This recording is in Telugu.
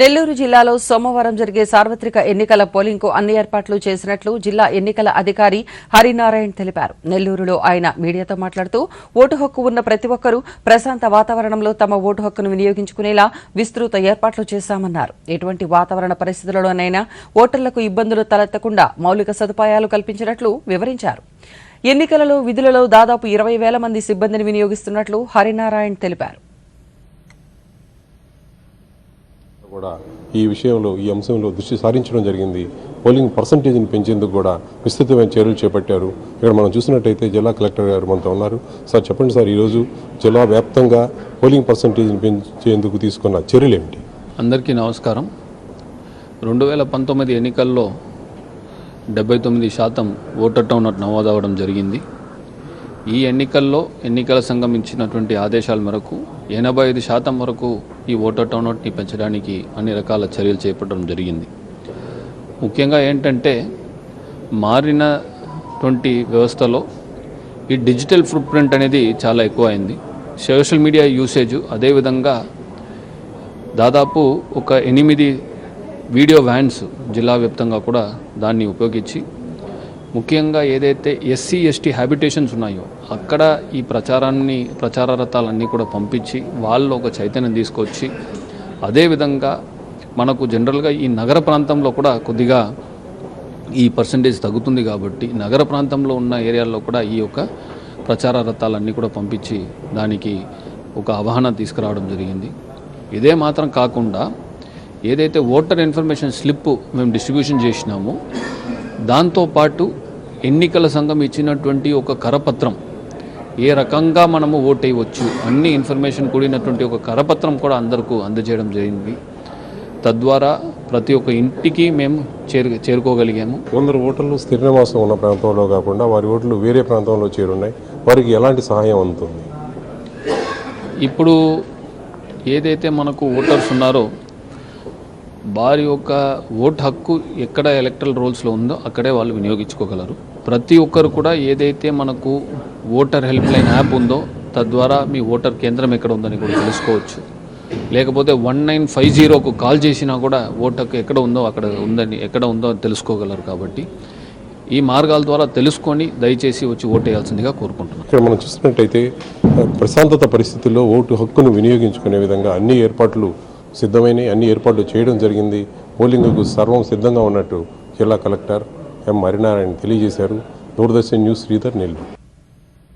నెల్లూరు జిల్లాలో సోమవారం జరిగే సార్వత్రిక ఎన్నికల పోలింగ్కు అన్ని ఏర్పాట్లు చేసినట్లు జిల్లా ఎన్నికల అధికారి హరినారాయణ్ తెలిపారు. నెల్లూరులో ఆయన మీడియాతో మాట్లాడుతూ ఓటు హక్కు ఉన్న ప్రతి ఒక్కరూ ప్రశాంత వాతావరణంలో తమ ఓటు హక్కును వినియోగించుకునేలా విస్తృత ఏర్పాట్లు చేశామన్నారు. ఎటువంటి వాతావరణ పరిస్థితుల్లోనైనా ఓటర్లకు ఇబ్బందులు తలెత్తకుండా మౌలిక సదుపాయాలు కల్పించినట్లు వివరించారు. ఎన్నికలలో విధులలో దాదాపు ఇరవై వేల మంది సిబ్బందిని వినియోగిస్తున్నట్లు హరినారాయణ తెలిపారు. కూడా ఈ విషయంలో ఈ అంశంలో దృష్టి సారించడం జరిగింది. పోలింగ్ పర్సంటేజ్ని పెంచేందుకు కూడా విస్తృతమైన చర్యలు చేపట్టారు. ఇక్కడ మనం చూసినట్టయితే జిల్లా కలెక్టర్ గారు మనతో ఉన్నారు. సార్ చెప్పండి సార్ ఈరోజు జిల్లా వ్యాప్తంగా పోలింగ్ పర్సంటేజ్ని పెంచేందుకు తీసుకున్న చర్యలు ఏమిటి? అందరికీ నమస్కారం. రెండు వేల పంతొమ్మిది ఎన్నికల్లో డెబ్బై తొమ్మిది శాతం ఓటర్ టౌన్ నమోదవడం జరిగింది. ఈ ఎన్నికల్లో ఎన్నికల సంఘం ఇచ్చినటువంటి ఆదేశాల మేరకు ఎనభై ఐదు శాతం వరకు ఈ ఓటర్ టౌన్అవుట్ని పెంచడానికి అన్ని రకాల చర్యలు చేపట్టడం జరిగింది. ముఖ్యంగా ఏంటంటే మారినటువంటి వ్యవస్థలో ఈ డిజిటల్ ఫుట్ ప్రింట్ అనేది చాలా ఎక్కువ అయింది సోషల్ మీడియా యూసేజ్ అదేవిధంగా దాదాపు ఒక ఎనిమిది వీడియో వ్యాన్స్ జిల్లా వ్యాప్తంగా కూడా దాన్ని ఉపయోగించి ముఖ్యంగా ఏదైతే ఎస్సీ ఎస్టీ హ్యాబిటేషన్స్ ఉన్నాయో అక్కడ ఈ ప్రచారాన్ని ప్రచార రథాలన్నీ కూడా పంపించి వాళ్ళు ఒక చైతన్యం తీసుకొచ్చి అదేవిధంగా మనకు జనరల్గా ఈ నగర ప్రాంతంలో కూడా కొద్దిగా ఈ పర్సంటేజ్ తగ్గుతుంది కాబట్టి నగర ప్రాంతంలో ఉన్న ఏరియాల్లో కూడా ఈ యొక్క ప్రచార రథాలన్నీ కూడా పంపించి దానికి ఒక అవగాహన తీసుకురావడం జరిగింది. ఇదే మాత్రం కాకుండా ఏదైతే ఓటర్ ఇన్ఫర్మేషన్ స్లిప్ మేము డిస్ట్రిబ్యూషన్ చేసినామో దాంతోపాటు ఎన్నికల సంఘం ఇచ్చినటువంటి ఒక కరపత్రం ఏ రకంగా మనము ఓటేయవచ్చు అన్ని ఇన్ఫర్మేషన్ కూడినటువంటి ఒక కరపత్రం కూడా అందరికీ అందజేయడం జరిగింది. తద్వారా ప్రతి ఒక్క ఇంటికి మేము చేరు చేరుకోగలిగాము. కొందరు ఓటర్లు స్థిర నివాసం ఉన్న ప్రాంతంలో కాకుండా వారి ఓట్లు వేరే ప్రాంతంలో చేరున్నాయి. వారికి ఎలాంటి సహాయం అందుతుంది? ఇప్పుడు ఏదైతే మనకు ఓటర్స్ ఉన్నారో వారి యొక్క ఓటు హక్కు ఎక్కడ ఎలక్ట్రల్ రోల్స్లో ఉందో అక్కడే వాళ్ళు వినియోగించుకోగలరు. ప్రతి ఒక్కరు కూడా ఏదైతే మనకు ఓటర్ హెల్ప్ లైన్ యాప్ ఉందో తద్వారా మీ ఓటర్ కేంద్రం ఎక్కడ ఉందని కూడా తెలుసుకోవచ్చు. లేకపోతే వన్ నైన్ ఫైవ్ జీరోకు కాల్ చేసినా కూడా ఓట్ హక్కు ఎక్కడ ఉందో అక్కడ ఉందని ఎక్కడ ఉందో అని తెలుసుకోగలరు కాబట్టి ఈ మార్గాల ద్వారా తెలుసుకొని దయచేసి వచ్చి ఓటేయాల్సిందిగా కోరుకుంటున్నాను. ఇక్కడ మనం చూసినట్టయితే ప్రశాంతత పరిస్థితుల్లో ఓటు హక్కును వినియోగించుకునే విధంగా అన్ని ఏర్పాట్లు సిద్ధమైనవి. అన్ని ఏర్పాట్లు చేయడం జరిగింది. పోలింగ్కు సర్వం సిద్ధంగా ఉన్నట్టు జిల్లా కలెక్టర్ ఎం హరినారాయణ తెలియజేశారు. దూరదర్శన్ న్యూస్ శ్రీధర్ నెల్లూరు.